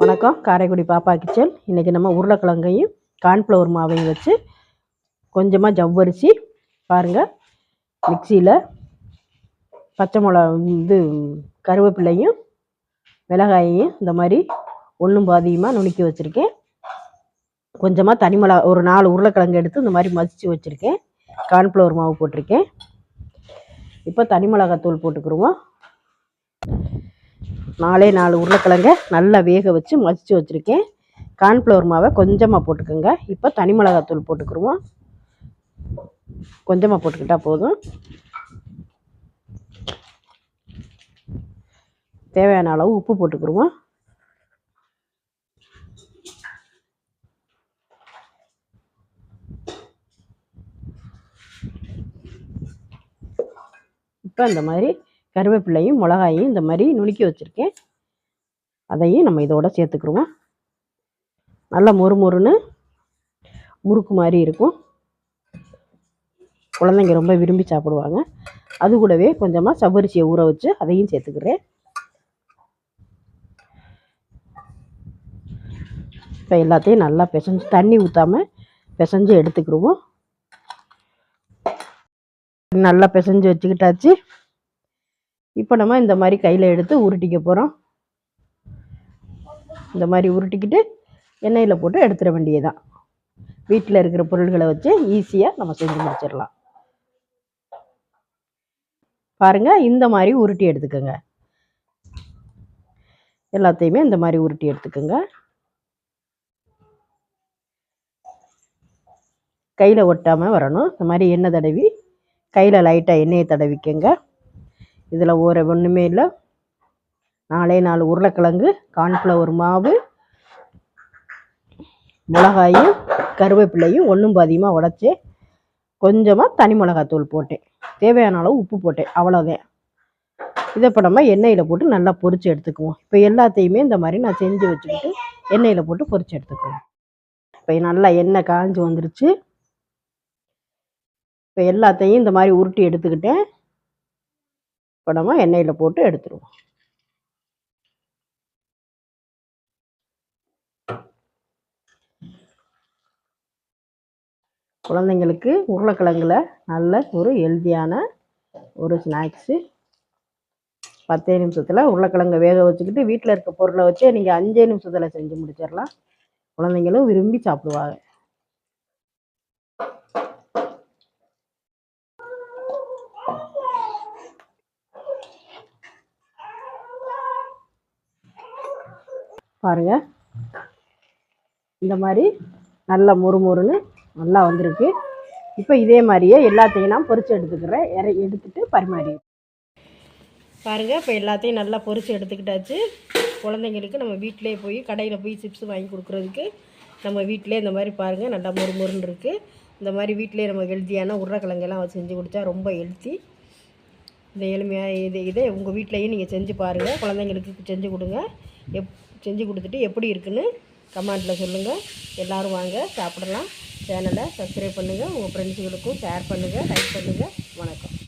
வணக்கம். காரைக்குடி பாப்பா கிச்சன். இன்றைக்கி நம்ம உருளைக்கிழங்கையும் கார்ன்ஃப்ளவர் மாவையும் வச்சு கொஞ்சமாக ஜவ்வரிசி பாருங்கள் மிக்சியில் பச்சை மிளகா இது கருவேப்பிலையும் மிளகாயையும் இந்த மாதிரி ஒன்றும் பாதியமாக நுணுக்கி வச்சுருக்கேன். கொஞ்சமாக தனி மிளகா ஒரு நாலு உருளைக்கிழங்கு எடுத்து இந்த மாதிரி மதித்து வச்சுருக்கேன். கார்ன்ஃப்ளவர் மாவு போட்டிருக்கேன். இப்போ தனி மிளகாத்தூள் போட்டுக்கிருவோம். நாலே நாலு உருளைக்கிழங்க நல்லா வேக வச்சு மசித்து வச்சுருக்கேன். கார்ன்ஃப்ளவர் மாவை கொஞ்சமாக போட்டுக்கோங்க. இப்போ தனி மிளகாத்தூள் போட்டுக்கிருவோம். கொஞ்சமாக போட்டுக்கிட்டால் போதும். தேவையான அளவு உப்பு போட்டுக்கிருவோம். இப்போ இந்த மாதிரி கருவேப்பிலையும் மிளகாயும் இந்த மாதிரி நுணுக்கி வச்சுருக்கேன். அதையும் நம்ம இதோட சேர்த்துக்கிருவோம். நல்லா மொறு மொறுன்னு முறுக்கு மாதிரி இருக்கும். குழந்தைங்க ரொம்ப விரும்பி சாப்பிடுவாங்க. அது கூடவே கொஞ்சமாக சவரிசியை ஊற வச்சு அதையும் சேர்த்துக்கிறேன். இப்போ எல்லாத்தையும் நல்லா பிசைஞ்சு தண்ணி ஊற்றாமல் பிசைஞ்சு எடுத்துக்கிடுவோம் நல்லா பிசைஞ்சு வச்சுக்கிட்டாச்சு. இப்போ நம்ம இந்த மாதிரி கையில் எடுத்து உருட்டிக்க போகிறோம் இந்த மாதிரி உருட்டிக்கிட்டு எண்ணெயில் போட்டு எடுத்துட வேண்டியதுதான். வீட்டில் இருக்கிற பொருள்களை வச்சு ஈஸியாக நம்ம செஞ்சு முடிச்சிடலாம். பாருங்கள் இந்த மாதிரி உருட்டி எடுத்துக்கோங்க. எல்லாத்தையுமே இந்த மாதிரி உருட்டி எடுத்துக்கோங்க. கையில் ஒட்டாமல் வரணும். இந்த மாதிரி எண்ணெய் தடவி கையில் லைட்டாக எண்ணெயை தடவிக்கங்க. இதில் ஒரு ஒன்றுமே இல்லை. நாலே நாலு உருளைக்கிழங்கு கார்ன்ஃப்ளவர் மாவு மிளகாயும் கருவேப்பிலையும் ஒன்றும் பாதியமாக உடச்சி கொஞ்சமாக தனி மிளகாத்தூள் போட்டேன். தேவையான அளவு உப்பு போட்டேன். அவ்வளோதான். இதை இப்போ நம்ம எண்ணெயில் போட்டு நல்லா பொரித்து எடுத்துக்குவோம். இப்போ எல்லாத்தையுமே இந்த மாதிரி நான் செஞ்சு வச்சுக்கிட்டு எண்ணெயில் போட்டு பொரித்து எடுத்துக்குவோம். இப்போ நல்லா எண்ணெய் காஞ்சி வந்துருச்சு. இப்போ எல்லாத்தையும் இந்த மாதிரி உருட்டி எடுத்துக்கிட்டேன். இப்போ நம்ம எண்ணெயில் போட்டு எடுத்துருவோம். குழந்தைங்களுக்கு உருளைக்கிழங்குல நல்ல ஒரு ஹெல்த்தியான ஒரு ஸ்நாக்ஸு பத்தே நிமிஷத்தில் உருளைக்கிழங்கை வேக வச்சுக்கிட்டு வீட்டில் இருக்க பொருளை வச்சே நீங்கள் அஞ்சே நிமிஷத்தில் செஞ்சு முடிச்சிடலாம். குழந்தைங்களும் விரும்பி சாப்பிடுவாங்க. பாருங்க. இந்த மாதிரி நல்லா முறுமுறுன்னு நல்லா வந்திருக்கு. இப்போ இதே மாதிரியே எல்லாத்தையும் நான் பொறிச்சு எடுத்துக்கிறேன். இறை எடுத்துகிட்டு பரிமாறி. பாருங்க இப்போ எல்லாத்தையும் நல்லா பொறிச்சு எடுத்துக்கிட்டாச்சு. குழந்தைங்களுக்கு நம்ம வீட்டிலே போய் கடையில் போய் சிப்ஸ் வாங்கி கொடுக்குறதுக்கு நம்ம வீட்டிலே இந்த மாதிரி பாருங்கள் நல்லா முறுமுறுன்னு இருக்குது இந்த மாதிரி வீட்டிலே நம்ம ஹெல்த்தியான உருளைக்கிழங்கெல்லாம் செஞ்சு கொடுத்தா ரொம்ப ஹெல்த்தி இந்த எளிமையாக இது இதே உங்கள் வீட்லேயும் நீங்கள் செஞ்சு பாருங்கள் குழந்தைங்களுக்கு செஞ்சு கொடுங்க. எப் செஞ்சு கொடுத்துட்டு எப்படி இருக்குன்னு கமெண்ட்டில் சொல்லுங்கள் எல்லோரும் வாங்க சாப்பிடலாம். சேனலை சப்ஸ்கிரைப் பண்ணுங்கள் உங்கள் ஃப்ரெண்ட்ஸுகளுக்கும் ஷேர் பண்ணுங்கள் லைக் பண்ணுங்கள் வணக்கம்.